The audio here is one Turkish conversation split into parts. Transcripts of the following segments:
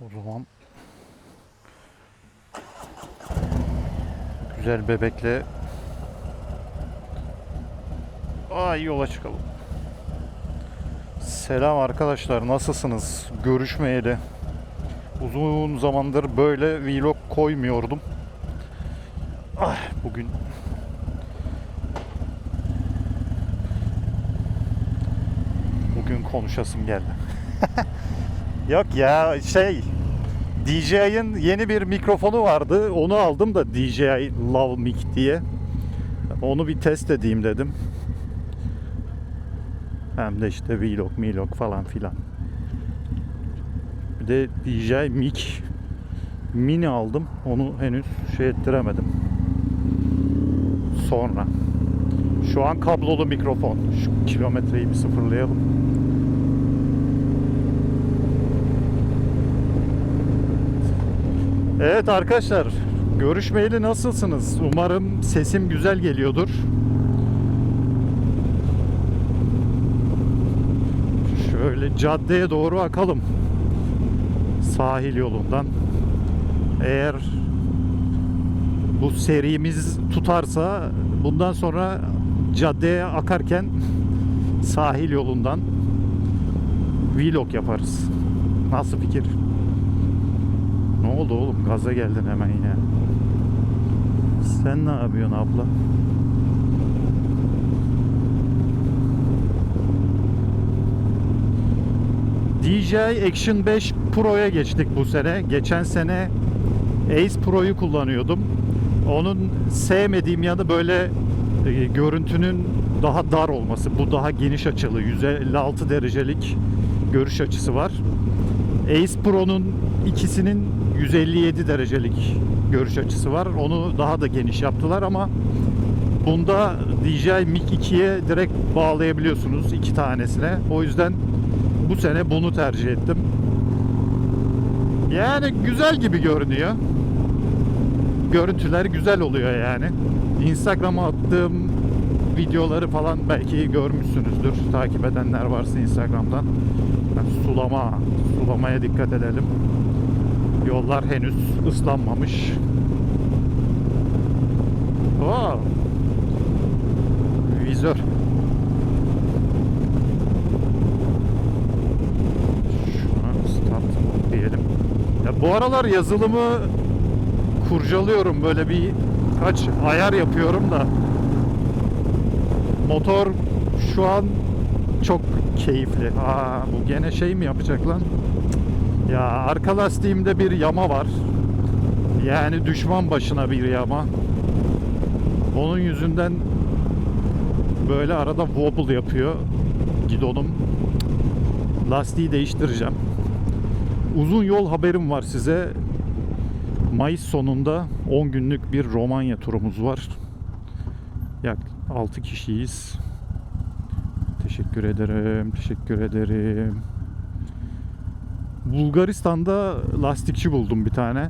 O zaman güzel bebekle Ay yola çıkalım. Selam arkadaşlar nasılsınız? Görüşmeyeli. Uzun zamandır böyle vlog koymuyordum. Ah, bugün bugün konuşasım geldi. Yok ya şey DJI'ın yeni bir mikrofonu vardı. Onu aldım da DJI Love Mic diye. Onu bir test edeyim dedim. Hem de işte vlog, milog falan filan. Bir de DJI Mic Mini aldım. Onu henüz şey ettiremedim. Sonra. Şu an kablolu mikrofon. Şu kilometreyi bir sıfırlayalım. Evet arkadaşlar, görüşmeyeli nasılsınız? Umarım sesim güzel geliyordur. Şöyle caddeye doğru akalım. Sahil yolundan. Eğer bu serimiz tutarsa bundan sonra caddeye akarken sahil yolundan vlog yaparız. Nasıl fikir? Ne oldu oğlum? Gaza geldin hemen ya. Sen ne yapıyorsun abla? DJI Action 5 Pro'ya geçtik bu sene. Geçen sene Ace Pro'yu kullanıyordum. Onun sevmediğim yanı böyle e, görüntünün daha dar olması. Bu daha geniş açılı. 156 derecelik görüş açısı var. Ace Pro'nun ikisinin 157 derecelik görüş açısı var. Onu daha da geniş yaptılar ama bunda DJI Mic 2'ye direkt bağlayabiliyorsunuz iki tanesine. O yüzden bu sene bunu tercih ettim. Yani güzel gibi görünüyor. Görüntüler güzel oluyor yani. Instagram'a attığım videoları falan belki görmüşsünüzdür. Takip edenler varsa Instagram'dan. Yani sulama, sulamaya dikkat edelim. Yollar henüz ıslanmamış. Oo. Vizör. Şuna start diyelim. Ya bu aralar yazılımı kurcalıyorum böyle bir kaç ayar yapıyorum da motor şu an çok keyifli. Aa bu gene şey mi yapacak lan? Ya arka lastiğimde bir yama var. Yani düşman başına bir yama. Onun yüzünden böyle arada wobble yapıyor gidonum. Lastiği değiştireceğim. Uzun yol haberim var size. Mayıs sonunda 10 günlük bir Romanya turumuz var. Yak 6 kişiyiz. Teşekkür ederim. Teşekkür ederim. Bulgaristan'da lastikçi buldum bir tane.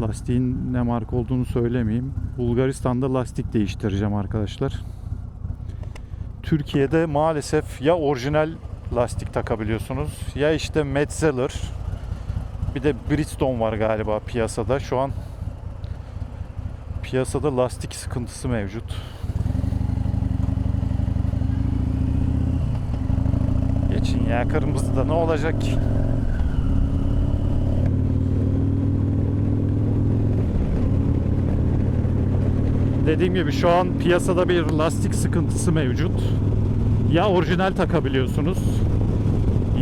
Lastiğin ne marka olduğunu söylemeyeyim. Bulgaristan'da lastik değiştireceğim arkadaşlar. Türkiye'de maalesef ya orijinal lastik takabiliyorsunuz ya işte Metzeler bir de Bridgestone var galiba piyasada. Şu an piyasada lastik sıkıntısı mevcut. Ya kırmızıda ne olacak ki? Dediğim gibi şu an piyasada bir lastik sıkıntısı mevcut. Ya orijinal takabiliyorsunuz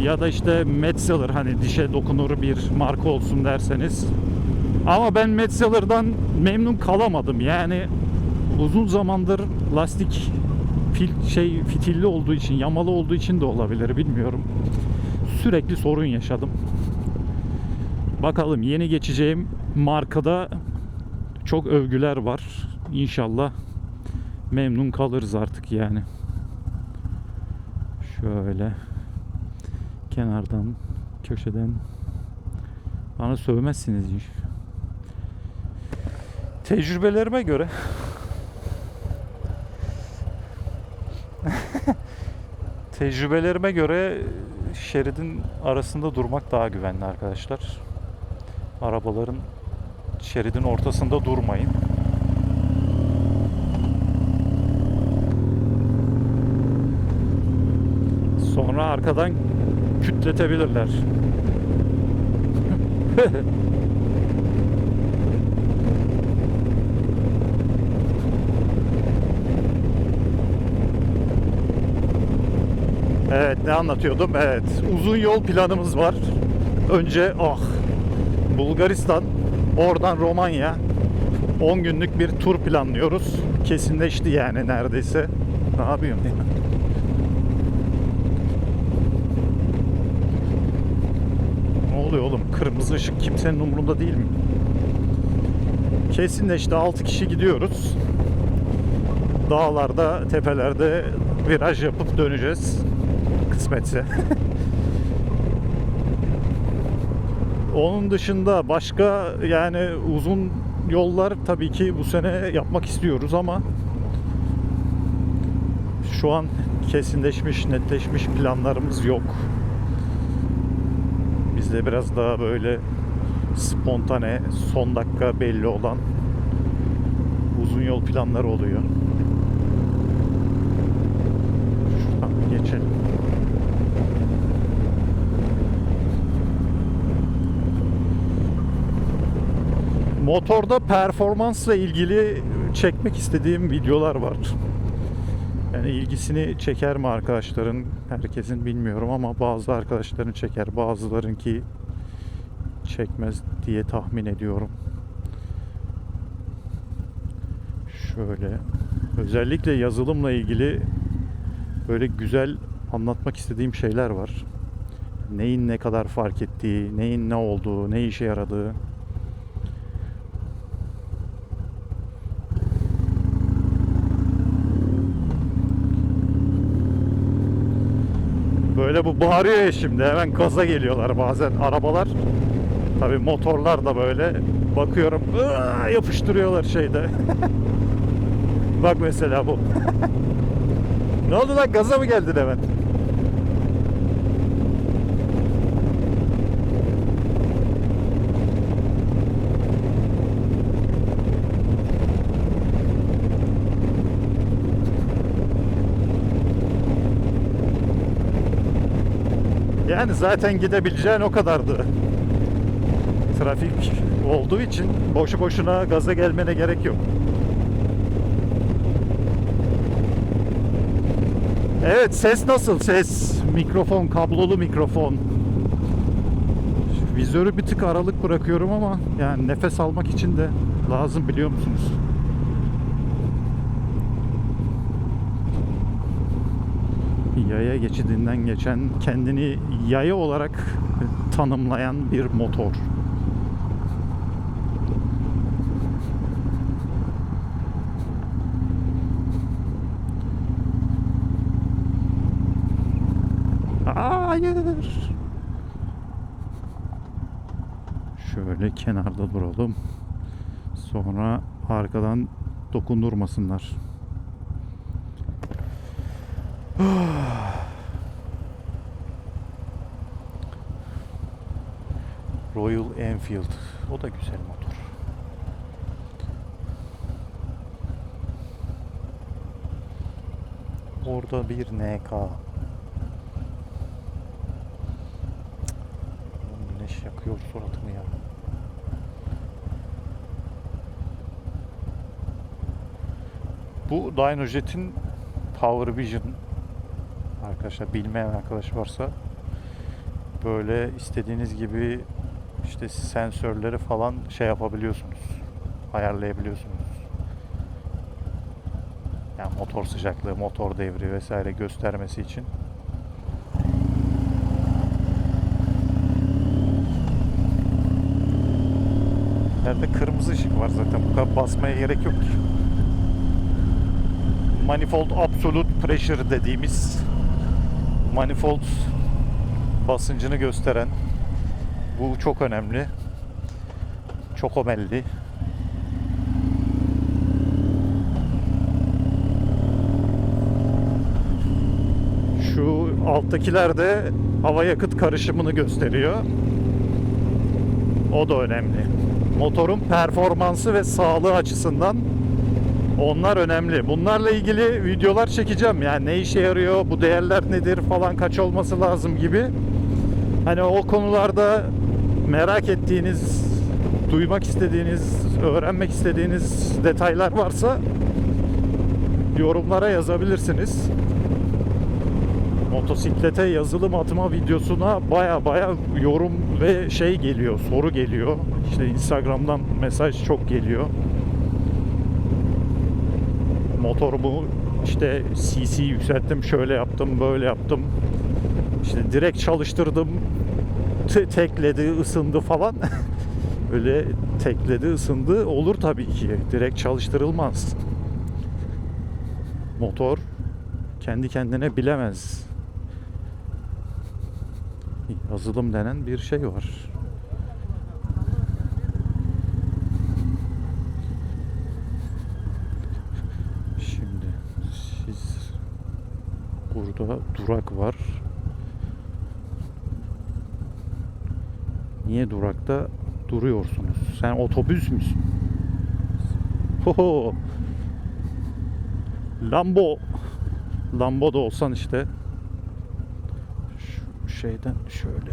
ya da işte Metzeler hani dişe dokunur bir marka olsun derseniz. Ama ben Metzeler'dan memnun kalamadım. Yani uzun zamandır lastik fil, şey fitilli olduğu için, yamalı olduğu için de olabilir bilmiyorum. Sürekli sorun yaşadım. Bakalım yeni geçeceğim markada çok övgüler var. İnşallah memnun kalırız artık yani. Şöyle kenardan, köşeden bana sövmezsiniz. Tecrübelerime göre tecrübelerime göre şeridin arasında durmak daha güvenli arkadaşlar. Arabaların şeridin ortasında durmayın. Sonra arkadan kütletebilirler. Evet ne anlatıyordum? Evet uzun yol planımız var. Önce ah Bulgaristan oradan Romanya 10 günlük bir tur planlıyoruz. Kesinleşti yani neredeyse. Ne yapıyorum ya? Ne oluyor oğlum? Kırmızı ışık kimsenin umurunda değil mi? Kesinleşti 6 kişi gidiyoruz. Dağlarda, tepelerde viraj yapıp döneceğiz. Kısmetse. Onun dışında başka yani uzun yollar tabii ki bu sene yapmak istiyoruz ama şu an kesinleşmiş, netleşmiş planlarımız yok. Bizde biraz daha böyle spontane, son dakika belli olan uzun yol planları oluyor. Şuradan geçelim. Motorda performansla ilgili çekmek istediğim videolar var. Yani ilgisini çeker mi arkadaşların? Herkesin bilmiyorum ama bazı arkadaşların çeker, bazılarınki çekmez diye tahmin ediyorum. Şöyle özellikle yazılımla ilgili böyle güzel anlatmak istediğim şeyler var. Neyin ne kadar fark ettiği, neyin ne olduğu, ne işe yaradığı. Böyle bu bağırıyor ya şimdi hemen gaza geliyorlar bazen arabalar. Tabii motorlar da böyle bakıyorum yapıştırıyorlar şeyde. Bak mesela bu. ne oldu lan gaza mı geldin hemen? Yani zaten gidebileceğin o kadardı. Trafik olduğu için boşu boşuna gaza gelmene gerek yok. Evet ses nasıl? Ses. Mikrofon, kablolu mikrofon. Vizörü bir tık aralık bırakıyorum ama yani nefes almak için de lazım biliyor musunuz? Yaya geçidinden geçen kendini yaya olarak tanımlayan bir motor. Hayır. Şöyle kenarda duralım. Sonra arkadan dokundurmasınlar. Royal Enfield. O da güzel motor. Orada bir NK. Güneş yakıyor suratımı ya. Bu Dynojet'in Power Vision arkadaşlar bilmeyen arkadaş varsa böyle istediğiniz gibi işte sensörleri falan şey yapabiliyorsunuz. Ayarlayabiliyorsunuz. Yani motor sıcaklığı, motor devri vesaire göstermesi için. Nerede kırmızı ışık var zaten. Bu kadar basmaya gerek yok ki. Manifold Absolute Pressure dediğimiz manifold basıncını gösteren bu çok önemli. Çok omelli. Şu alttakiler de hava yakıt karışımını gösteriyor. O da önemli. Motorun performansı ve sağlığı açısından onlar önemli. Bunlarla ilgili videolar çekeceğim. Yani ne işe yarıyor, bu değerler nedir falan kaç olması lazım gibi. Hani o konularda merak ettiğiniz, duymak istediğiniz, öğrenmek istediğiniz detaylar varsa yorumlara yazabilirsiniz. Motosiklete yazılım atma videosuna baya baya yorum ve şey geliyor, soru geliyor. İşte Instagram'dan mesaj çok geliyor. Motorumu işte CC yükselttim, şöyle yaptım, böyle yaptım. İşte direkt çalıştırdım, te- tekledi, ısındı falan. Öyle tekledi, ısındı olur tabii ki. Direkt çalıştırılmaz. Motor kendi kendine bilemez. Yazılım denen bir şey var. Şimdi siz burada durak var. Niye durakta duruyorsunuz? Sen otobüs müsün? Hoho. Lambo. Lambo da olsan işte şu şeyden şöyle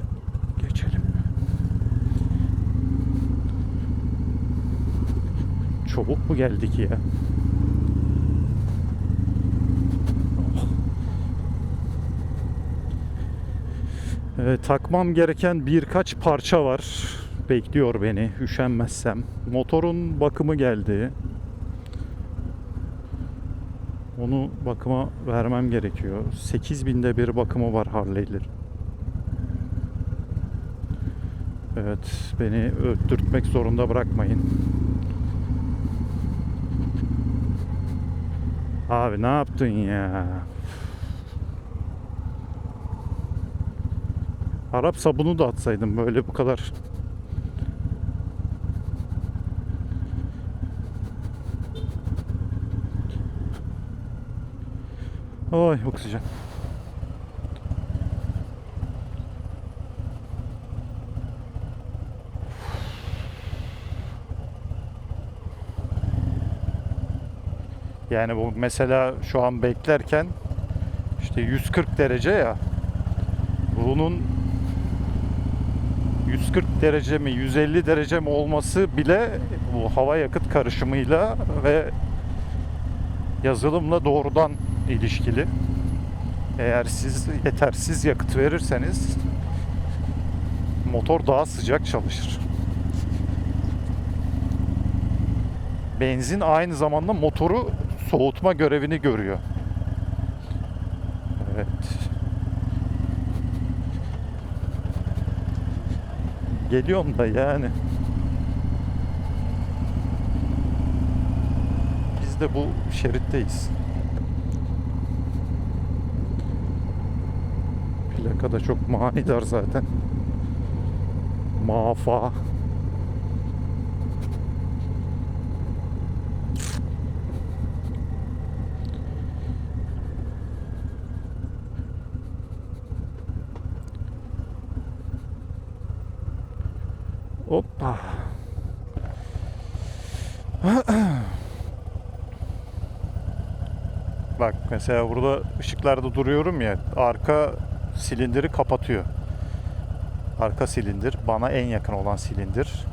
geçelim. Çabuk mu geldik ya? Evet, takmam gereken birkaç parça var. Bekliyor beni üşenmezsem. Motorun bakımı geldi. Onu bakıma vermem gerekiyor. 8000'de bir bakımı var Harley'lerin. Evet, beni öttürtmek zorunda bırakmayın. Abi ne yaptın ya? Arap sabunu da atsaydım böyle bu kadar. Oy oksijen. Yani bu mesela şu an beklerken işte 140 derece ya. Bunun 140 derece mi 150 derece mi olması bile bu hava yakıt karışımıyla ve yazılımla doğrudan ilişkili. Eğer siz yetersiz yakıt verirseniz motor daha sıcak çalışır. Benzin aynı zamanda motoru soğutma görevini görüyor. Evet. Geliyorum da yani. Biz de bu şeritteyiz. Plaka da çok manidar zaten. Mafa. Hoppa. Bak mesela burada ışıklarda duruyorum ya arka silindiri kapatıyor. Arka silindir bana en yakın olan silindir.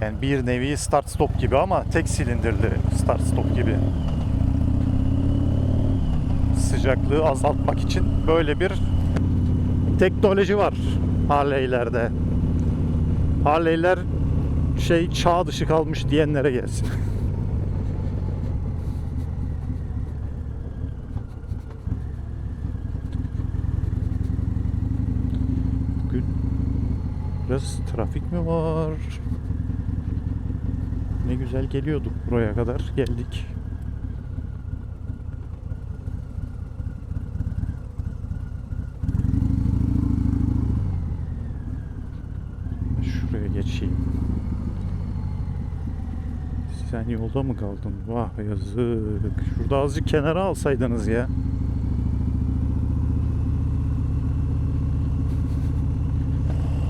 Yani bir nevi start stop gibi ama tek silindirli start stop gibi. Sıcaklığı azaltmak için böyle bir teknoloji var Harley'lerde. Harley'ler şey çağ dışı kalmış diyenlere gelsin. Biraz trafik mi var? Ne güzel geliyorduk buraya kadar geldik. ben yolda mı kaldım? Vah yazık. Şurada azıcık kenara alsaydınız ya.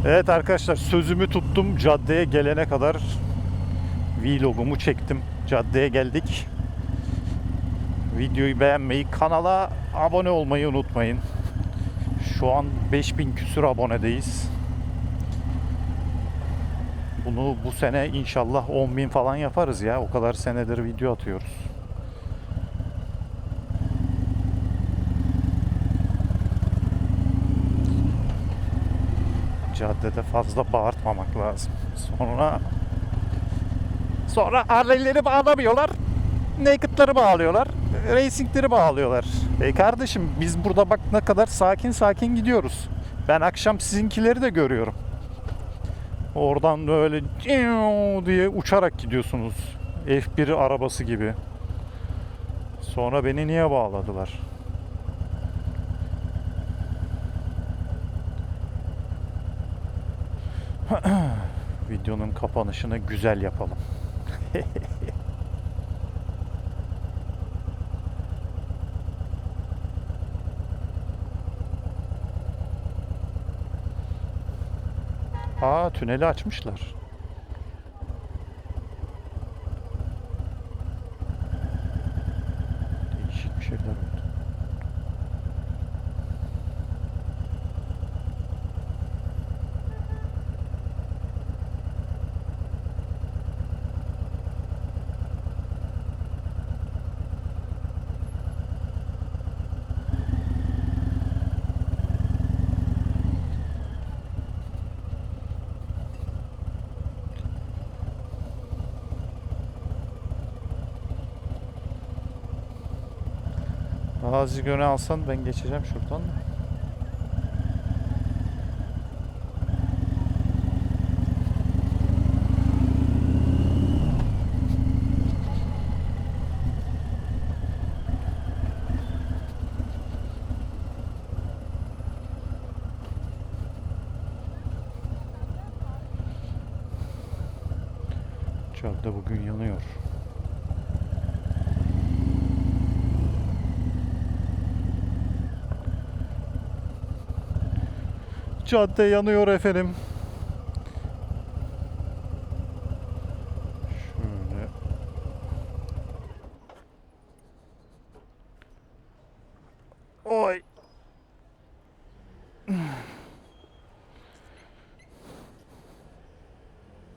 Evet arkadaşlar sözümü tuttum. Caddeye gelene kadar vlogumu çektim. Caddeye geldik. Videoyu beğenmeyi, kanala abone olmayı unutmayın. Şu an 5000 küsür abonedeyiz. Bunu bu sene inşallah 10.000 falan yaparız ya. O kadar senedir video atıyoruz. Caddede fazla bağırtmamak lazım. Sonra sonra Harley'leri bağlamıyorlar. Naked'ları bağlıyorlar. Racing'leri bağlıyorlar. E kardeşim biz burada bak ne kadar sakin sakin gidiyoruz. Ben akşam sizinkileri de görüyorum. Oradan böyle diye uçarak gidiyorsunuz. F1 arabası gibi. Sonra beni niye bağladılar? Videonun kapanışını güzel yapalım. Aa tüneli açmışlar. Değişik bir şeyler oldu. Azıcık öne alsan ben geçeceğim şuradan da. Cadde bugün yanıyor. Cadde yanıyor efendim.